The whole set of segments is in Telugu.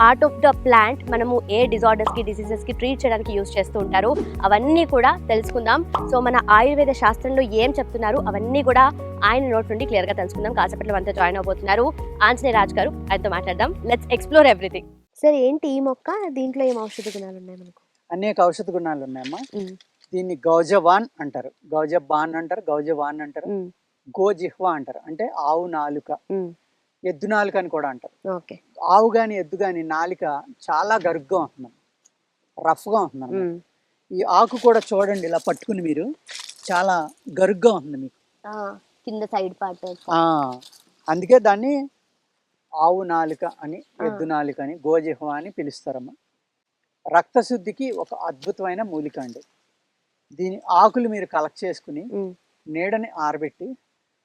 పార్ట్ ఆఫ్ ద ప్లాంట్ మనము ఏ డిజార్డర్స్కి డిసీజెస్కి ట్రీట్ చేయడానికి యూస్ చేస్తూ ఉంటారు. అవన్నీ కూడా తెలుసుకుందాం. సో మన ఆయుర్వేద శాస్త్రంలో ఏం చెప్తున్నారు? అవన్నీ కూడా ఆయన నోట్ నుండి క్లియర్గా తెలుసుకుందాం. కాసేపట్లో మనతో జాయిన్ అవబోతున్నారు ఆంజనేయ రాజ్ గారు. ఆయనతో మాట్లాడదాం. లెట్స్ ఎక్స్ప్లోర్ ఎవ్రీథింగ్ సరే ఏంటి ఈ మొక్క? దీంట్లో ఏం ఔషధ గుణాలు ఉన్నాయి మనకు? అనేక ఔషధ గుణాలు ఉన్నాయమ్మా. దీన్ని గౌజవాన్ అంటారు. గౌజబాన్ అంటారు గౌజవాన్ అంటారు. గోజిహ్వా అంటారు. అంటే ఆవు నాలుక. ఎద్దు నాలుక అని కూడా అంటారు. ఓకే. ఆవు గాని ఎద్దు గాని నాలుక చాలా గరుగ్గా ఉంటుంది రఫ్గా ఉంటుంది ఈ ఆకు కూడా చూడండి ఇలా పట్టుకుని మీరు చాలా గరుగ్గా ఉంటుంది మీకు. కింద సైడ్ పార్ట్ అందుకే దాన్ని ఆవు నాలుక అని ఎద్దు నాలుక అని గోజిహ్వ అని పిలుస్తారమ్మా. రక్తశుద్ధికి ఒక అద్భుతమైన మూలిక అండి. దీని ఆకులు మీరు కలెక్ట్ చేసుకుని నీడని ఆరబెట్టి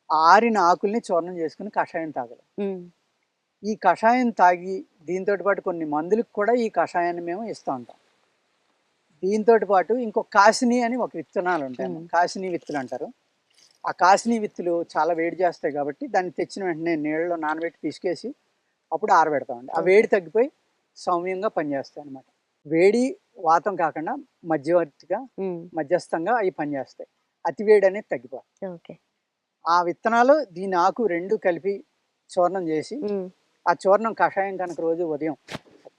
ఆరిన ఆకుల్ని చూర్ణం చేసుకుని కషాయం తాగాలి. ఈ కషాయం తాగి దీంతో పాటు కొన్ని మందులకు కూడా ఈ కషాయాన్ని మేము ఇస్తూ ఉంటాం. దీంతో పాటు ఇంకో కాసిని అని ఒక విత్తనాలు ఉంటాయి. కాసిని విత్తులు అంటారు. ఆ కాసిని విత్తులు చాలా వేడి చేస్తాయి కాబట్టి దాన్ని తెచ్చిన వెంటనే నీళ్ళలో నానబెట్టి పిసికేసి అప్పుడు ఆరబెడతామండి. ఆ వేడి తగ్గిపోయి సౌమ్యంగా పనిచేస్తాయి అన్నమాట. వేడి వాతం కాకుండా మధ్యవర్తిగా మధ్యస్థంగా అవి పనిచేస్తాయి. అతి వేడి అనేది తగ్గిపోతుంది ఓకే. ఆ విత్తనాలు దీని ఆకు రెండు కలిపి చూర్ణం చేసి ఆ చూర్ణం కషాయం కనుక రోజు ఉదయం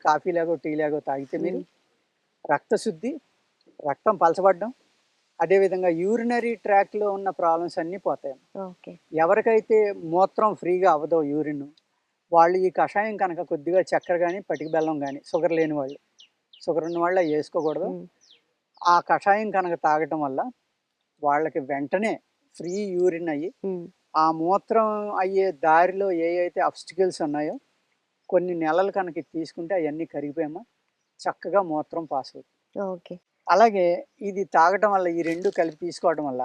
కాఫీ లాగో టీ లాగో తాగితే మీరు రక్తశుద్ధి రక్తం పలచబడడం అదేవిధంగా యూరినరీ ట్రాక్లో ఉన్న ప్రాబ్లమ్స్ అన్నీ పోతాయి. ఎవరికైతే మూత్రం ఫ్రీగా అవ్వదో యూరిన్ వాళ్ళు ఈ కషాయం కనుక కొద్దిగా చక్కెర కానీ పటిక బెల్లం కానీ షుగర్ లేని వాళ్ళు షుగర్ ఉన్న వాళ్ళు వేసుకోకూడదు. ఆ కషాయం కనుక తాగటం వల్ల వాళ్ళకి వెంటనే ఫ్రీ యూరిన్ అయ్యి ఆ మూత్రం అయ్యే దారిలో ఏ అయితే అబ్స్టికల్స్ ఉన్నాయో కొన్ని నెలలు కనుక తీసుకుంటే అవన్నీ కరిగిపోయామా? చక్కగా మూత్రం పాస్ అవుతుంది. ఓకే. అలాగే ఇది తాగటం వల్ల ఈ రెండు కలిపి తీసుకోవడం వల్ల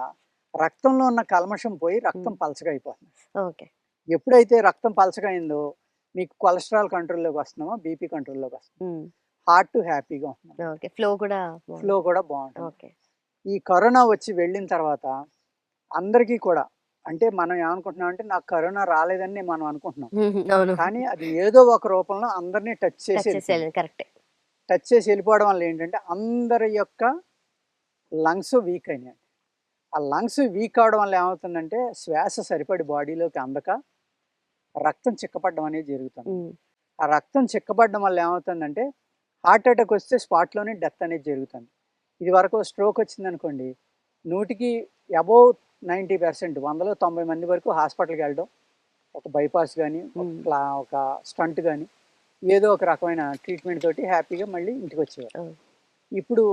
రక్తంలో ఉన్న కల్మషం పోయి రక్తం. పలచగా అయిపోతుంది. ఓకే. ఎప్పుడైతే రక్తం పలచగా అయిందో మీకు కొలెస్ట్రాల్ కంట్రోల్లోకి వస్తున్నామో? బీపీ కంట్రోల్లోకి వస్తుంది. హార్ట్ హ్యాపీగా ఉంటుంది. ఫ్లో కూడా ఫ్లో కూడా బాగుంటుంది. ఓకే. ఈ కరోనా వచ్చి వెళ్ళిన తర్వాత అందరికీ కూడా. అంటే మనం ఏమనుకుంటున్నాం అంటే నాకు కరోనా రాలేదని మనం అనుకుంటున్నాం. కానీ అది ఏదో ఒక రూపంలో అందరినీ టచ్ చేసి. కరెక్టే. టచ్ చేసి వెళ్ళిపోవడం వల్ల ఏంటంటే అందరి యొక్క లంగ్స్ వీక్ అయినాయి. ఆ లంగ్స్ వీక్ అవడం వల్ల ఏమవుతుందంటే శ్వాస సరిపడి బాడీలోకి అందక రక్తం చిక్కపడడం అనేది జరుగుతుంది. ఆ రక్తం చిక్కబడడం వల్ల ఏమవుతుందంటే హార్ట్ అటాక్ వస్తే స్పాట్లోనే డెత్ అనేది జరుగుతుంది. ఇది వరకు స్ట్రోక్ వచ్చింది అనుకోండి నూటికి అబోవ్ నైంటీ పర్సెంట్ వందలో తొంభై మంది వరకు హాస్పిటల్కి వెళ్ళడం ఒక బైపాస్ కానీ ఒక స్టంట్ కానీ ఏదో ఒక రకమైన ట్రీట్మెంట్ తోటి హ్యాపీగా మళ్ళీ ఇంటికి వచ్చేవారు. ఇప్పుడు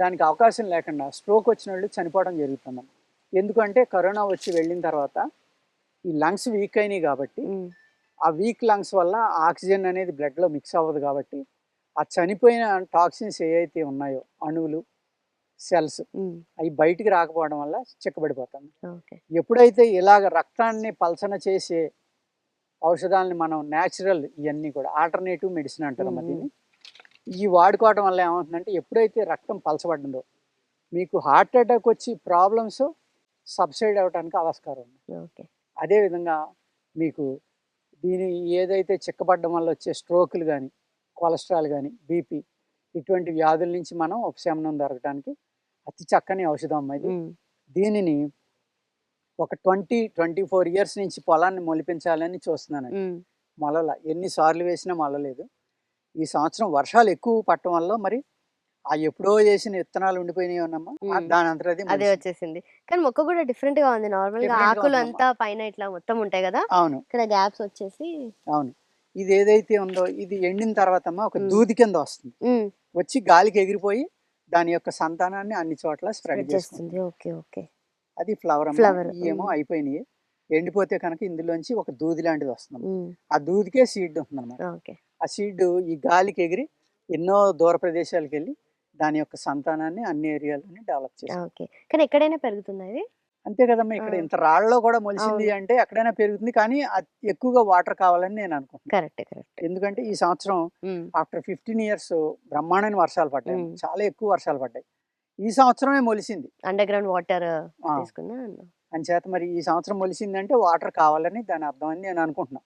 దానికి అవకాశం లేకుండా స్ట్రోక్ వచ్చిన వాళ్ళు చనిపోవడం జరుగుతుంది ఎందుకంటే కరోనా వచ్చి వెళ్ళిన తర్వాత ఈ లంగ్స్ వీక్ అయినాయి కాబట్టి ఆ వీక్ లంగ్స్ వల్ల ఆక్సిజన్ అనేది బ్లడ్లో మిక్స్ అవ్వదు కాబట్టి ఆ చనిపోయిన టాక్సిన్స్ ఏవైతే ఉన్నాయో అణువులు సెల్స్. అవి బయటికి రాకపోవడం వల్ల చిక్కబడిపోతుంది ఓకే. ఎప్పుడైతే ఇలాగ రక్తాన్ని పలచన చేసే ఔషధాలని మనం న్యాచురల్ ఇవన్నీ కూడా ఆల్టర్నేటివ్ మెడిసిన్ అంటారు. దీన్ని. ఈ వాడుకోవడం వల్ల ఏమవుతుందంటే ఎప్పుడైతే రక్తం పలచబడిందో మీకు హార్ట్ అటాక్ వచ్చి ప్రాబ్లమ్స్ సబ్సైడ్ అవ్వడానికి ఆస్కారం ఉంది. ఓకే. అదేవిధంగా మీకు దీని ఏదైతే చిక్కబడడం వల్ల వచ్చే స్ట్రోకులు కానీ కొలెస్ట్రాల్ కానీ బీపీ ఇటువంటి వ్యాధుల నుంచి మనం ఉపశమనం దొరకడానికి అతి చక్కని ఔషధం అమ్మ ఇది దీనిని ఒక ట్వంటీ ట్వంటీ ఫోర్ ఇయర్స్ నుంచి పొలాన్ని మొలిపించాలని చూస్తున్నాను మొలల ఎన్నిసార్లు వేసినా మొలలేదు. ఈ సంవత్సరం వర్షాలు ఎక్కువ పట్టడం వల్ల మరి ఆ ఎప్పుడో చేసిన విత్తనాలు ఉండిపోయినాయి ఉన్నమ్మా. దాని అంతా అది. వచ్చేసింది. కానీ మొక్క కూడా డిఫరెంట్గా ఉంది. నార్మల్గా ఆకులు. అంతా పైన ఇట్లా మొత్తం ఉంటాయి కదా. అవును. ఇక్కడ గ్యాప్స్ వచ్చేసి అవును. ఇది ఏదైతే ఉందో ఇది ఎండిన తర్వాత అమ్మా ఒక. దూది కింద వస్తుంది. వచ్చి గాలికి ఎగిరిపోయి దాని యొక్క సంతానాన్ని అన్ని చోట్ల స్ప్రెడ్ చేస్తుంది. చేస్తుంది. Okay okay. అది ఫ్లవర్ Flower, ఏమో. అయిపోయినాయి. ఎండిపోతే కనుక ఇందులోంచి ఒక దూది లాంటిది వస్తుంది. ఆ దూదికే సీడ్ ఉంటుంది అనమాట ఓకే. ఆ సీడ్ ఈ గాలికి ఎగిరి ఎన్నో దూర ప్రదేశాలకు వెళ్ళి దాని యొక్క సంతానాన్ని అన్ని ఏరియాలని డెవలప్ చేస్తాం ఓకే. కానీ ఎక్కడైనా పెరుగుతుందా ఇది? అంతే కదమ్మా ఇక్కడ. ఇంత రాళ్ళలో కూడా మొలిసింది. అంటే ఎక్కడైనా పెరుగుతుంది. కానీ ఎక్కువగా వాటర్ కావాలని నేను అనుకుంటున్నాను కరెక్ట్ కరెక్ట్. ఎందుకంటే ఈ సంవత్సరం ఆఫ్టర్ ఫిఫ్టీన్ ఇయర్స్ బ్రహ్మాండమైన వర్షాలు పడ్డాయి. చాలా ఎక్కువ వర్షాలు పడ్డాయి. ఈ సంవత్సరమే మొలిసింది. అండర్ గ్రౌండ్ వాటర్ అంచేత మరి ఈ సంవత్సరం మొలిసింది అంటే వాటర్ కావాలని దాని అర్థం అని నేను అనుకుంటున్నాను